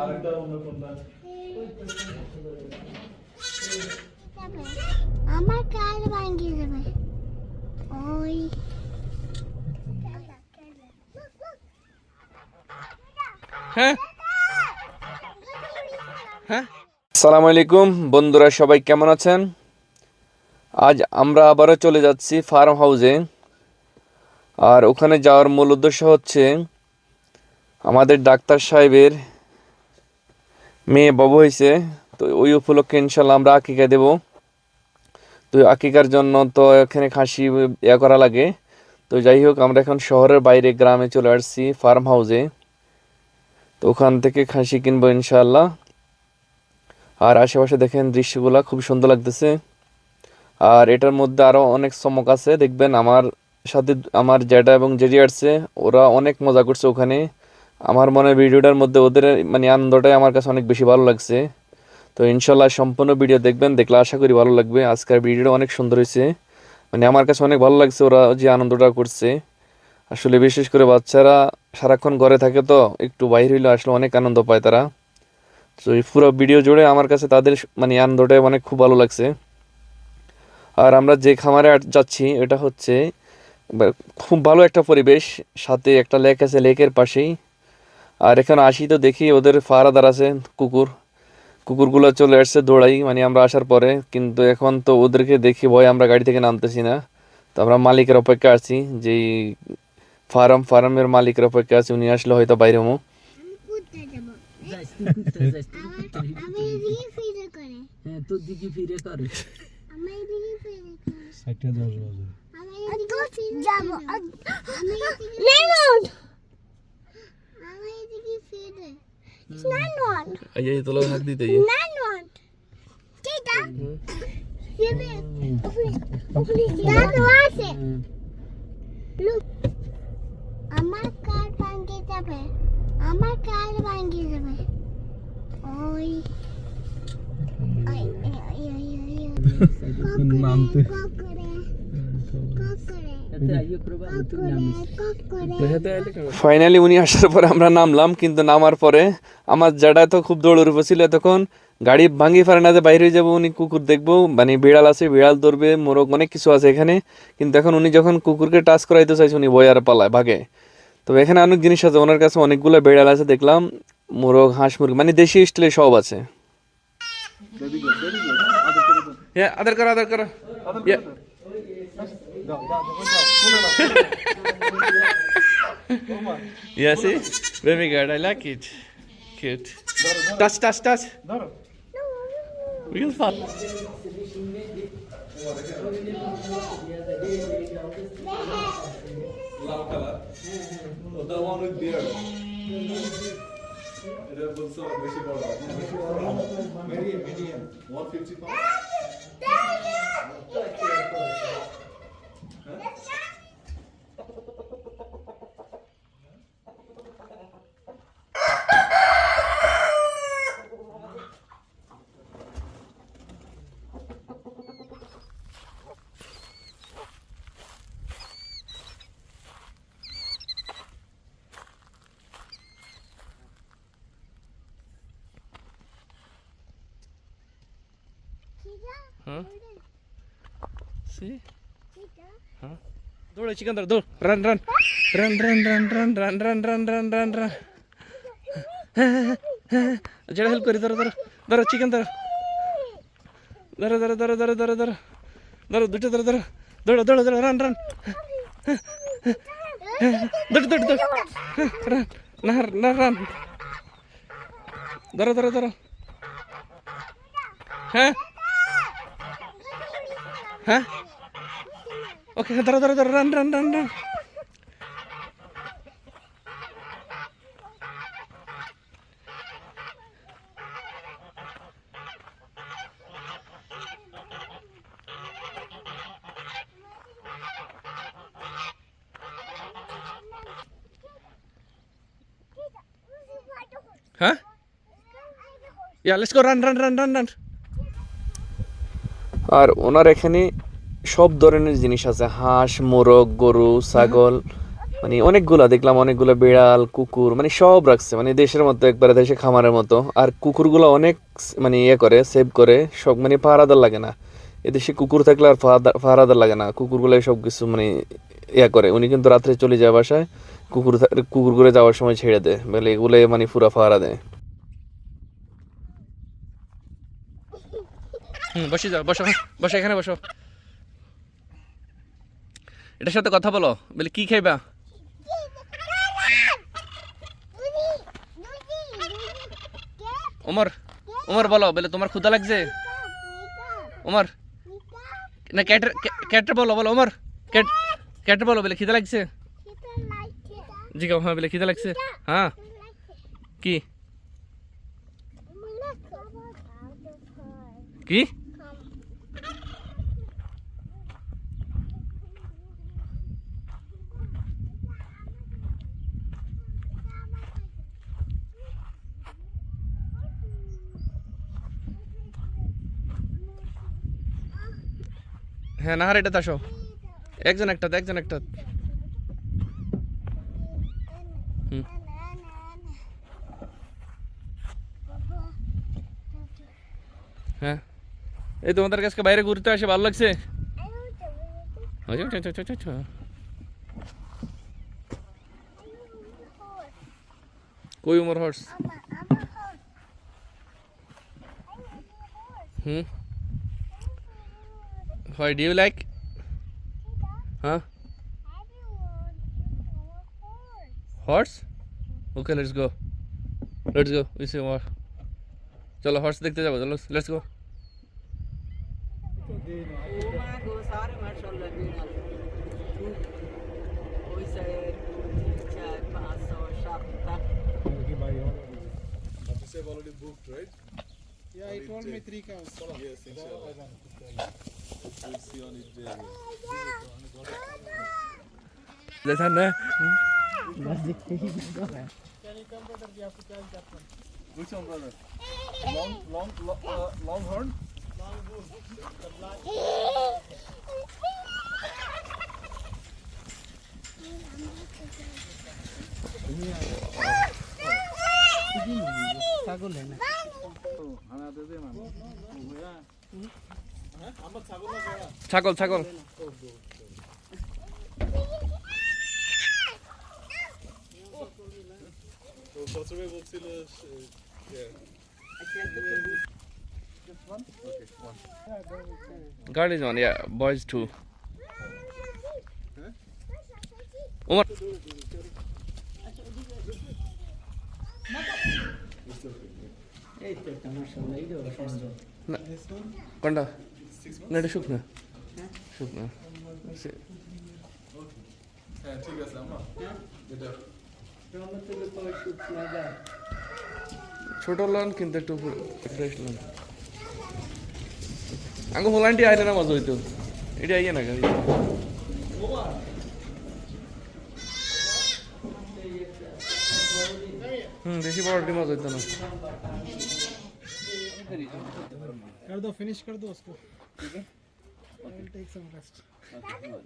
আরেকটা অন্য কোনটা? আমার ভাঙিয়ে দেবে। ওই। হ্যাঁ? হ্যাঁ? আসসালামু আলাইকুম বন্ধুরা সবাই কেমন আছেন? আজ আমরা আবারও চলে যাচ্ছি ফার্ম হাউসে। আর ওখানে যাওয়ার মূল উদ্দেশ্য হচ্ছে আমাদের ডাক্তার সাহেবের মেয়ে বাবু হয়েছে, তো ওই উপলক্ষে ইনশাল্লাহ আমরা আকিকা দেব। তো আকিকার জন্য তো এখানে খাসি ইয়া করা লাগে। তো যাই হোক, আমরা এখন শহরের বাইরে গ্রামে চলে আসছি ফার্ম হাউসে তো ওখান থেকে খাসি কিনবো ইনশাল্লাহ। আর আশেপাশে দেখেন দৃশ্যগুলা খুব সুন্দর লাগতেছে। আর এটার মধ্যে আরও অনেক চমক আছে। দেখবেন আমার সাথে, আমার জ্যাডা এবং জেজি আসছে, ওরা অনেক মজা করছে ওখানে। আমার মনে ভিডিওটার মধ্যে ওদের মানে আনন্দটাই আমার কাছে অনেক বেশি ভালো লাগছে। তো ইনশাল্লাহ সম্পূর্ণ ভিডিও দেখবেন, দেখলে আশা করি ভালো লাগবে। আজকের ভিডিওটা অনেক সুন্দর হয়েছে। মানে আমার কাছে অনেক ভালো লাগছে ওরা যে আনন্দটা করছে। আসলে বিশেষ করে বাচ্চারা সারাক্ষণ ঘরে থাকে তো, একটু বাইরে হইলে আসলে অনেক আনন্দ পায় তারা। তো এই পুরো ভিডিও জুড়ে আমার কাছে তাদের মানে আনন্দটাই অনেক খুব ভালো লাগছে। আর আমরা যে খামারে যাচ্ছি, এটা হচ্ছে খুব ভালো একটা পরিবেশ। সাথে একটা লেক আছে লেকের পাশেই। আর এখন আসি তো দেখি ওদের ফারাদার আছে কুকুর। কুকুরগুলো চলে আসছে দৌড়াই মানে আমরা আসার পরে। কিন্তু এখন তো ওদেরকে দেখি ভয় আমরা গাড়ি থেকে নামতেছি না। তো আমরা মালিকের অপেক্ষা আছি যেই ফার্ম ফার্মের মালিকের অপেক্ষা আছে উনি আসলে হয়তো বাইরে মো আমি It's not on. यही तो लोग हक दी थी Not on. Tita. ये भी अपने अपने दांत वहाँ से look. আমার কার ভাঙ্গে যাবে আমার কার ভাঙ্গে যাবে ওই ওই ওই ওই ওই নামতে ফাইনালি উনি আসার পরে আমরা নামলাম কিন্তু নামার পরে আমার জাডা তো খুব দৌড়ের উপর ছিল তখন গাড়ি ভাঙি পারে না যে বাইরে হয়ে যাব উনি কুকুর দেখব মানে বিড়াল আছে বিড়াল ধরবে মোরগ অনেক কিছু আছে এখানে। কিন্তু এখন উনি যখন কুকুরকে টাচ করাইতে চাইছে উনি বয়ার পালায় ভাগে। তো এখানে অনেক জিনিস আছে ওনার কাছে অনেকগুলো বিড়াল আছে দেখলাম মোরগ হাঁস মুরগি মানে দেশি স্টাইলে সব আছে। হ্যাঁ আদর করো আদর করো। Yeah. Yeah, see? Very good. I like it. Cute. Touch, touch, touch. ধরো Real fun. লাল কালার ওটা ওয়ান উইথ বিয়ার্ড এটা বলছো বেশি বড় মিডিয়াম মিডিয়াম 150 পাউন্ড ಹಾ ಚಿಕನ್ ದೂಳು run run run run run run run run run run run run ಜಡ help ಕರಿ ದರ ದರ ಚಿಕನ್ ದರ ದರ ದರ ದರ ದರ ದರ ದರ ದರ ದುಡ್ಡು ದರ ದರ ದೊಡ ದೊಡ ದೊಡ ರನ್ ರನ್ ದೊಡ್ಡ ದೊಡ್ಡ ದೊಡ್ಡ ರನ್ ದರ ದರ ದರ ಹಾ Hah? Oke, okay, ntar, ntar, ntar, run, run, run, run. Huh? Yeah, let's go run, run, run, run, run. আর ওনার এখানে সব ধরনের জিনিস আছে, হাঁস, মোরগ, গরু, ছাগল মানে অনেকগুলা, দেখলাম অনেকগুলা বিড়াল, কুকুর মানে সব রাখছে মানে দেশের মতো একবারে দেশে খামারের মতো। আর কুকুরগুলো অনেক মানে ইয়ে করে, সেভ করে, সব মানে পাহারাদার লাগে না। এদেশে কুকুর থাকলে আর পাহারাদার- লাগে না। কুকুরগুলো সব কিছু মানে ইয়া করে। উনি কিন্তু রাত্রে চলে যায় বাসায়, কুকুর কুকুরগুলো যাওয়ার সময় ছেড়ে দেয়। বলে এগুলো মানে পুরা পাহারা দেয়। হুম, বসে যাও, বসো বসো এখানে বসো। এটার সাথে কথা বলো, বলে কি খাইবা? ওমর ওমর বলো, বলে তোমার ক্ষুদা লাগছে? ওমর, না, ক্যাটের ক্যাটের বলো বলো, ওমর, ক্যাট, ক্যাটের বলো, বলে খিদে লাগছে? জি কাও হ্যাঁ বলে খিদে লাগছে। হ্যাঁ। কি? কি? হ্যাঁ না হার এটা আসো। একজন একটা একজন একটা। হ্যাঁ। এই তোমাদের কাছে বাইরে ঘুরতে আসে, ভালো লাগছে। কই Umar horse hmm. Why do you like? Huh? Horse? Okay, let's go. Let's go. We see more. চলো হর্স দেখতে যাবো চলো লেটস গো ও মা গো সারে মাশাআল্লাহ বিড়াল ওই সাইড চার পাঁচ ছয় সাতটা They've already booked, right? Yeah, he told me three cows. Yes, inshallah. We'll see on each day. Which one, brother? Long, long, lo- uh, longhorn? ছাগল হ্যাঁ না ছাগল ছাগল তো বছরে বলছিল yeah. ওমর এই তো একটা মাশাআল্লাহ এই তো সুন্দর না কোনটা না এটা শুকনা হ্যাঁ ঠিক আছে আম্মা এটা রহমত থেকে কয় শুট না যায় ছোট লন কিন্তু একটু ফ্রেশ লন আঙ্গু হোলান্টি আইলে না মজা হইতো এটা আইয়া না গাড়ি হুম বেশি বড় ডিম মজা হইতো না कर दो फिनिश कर दो उसको ठीक है Okay. I will take some rest. Okay,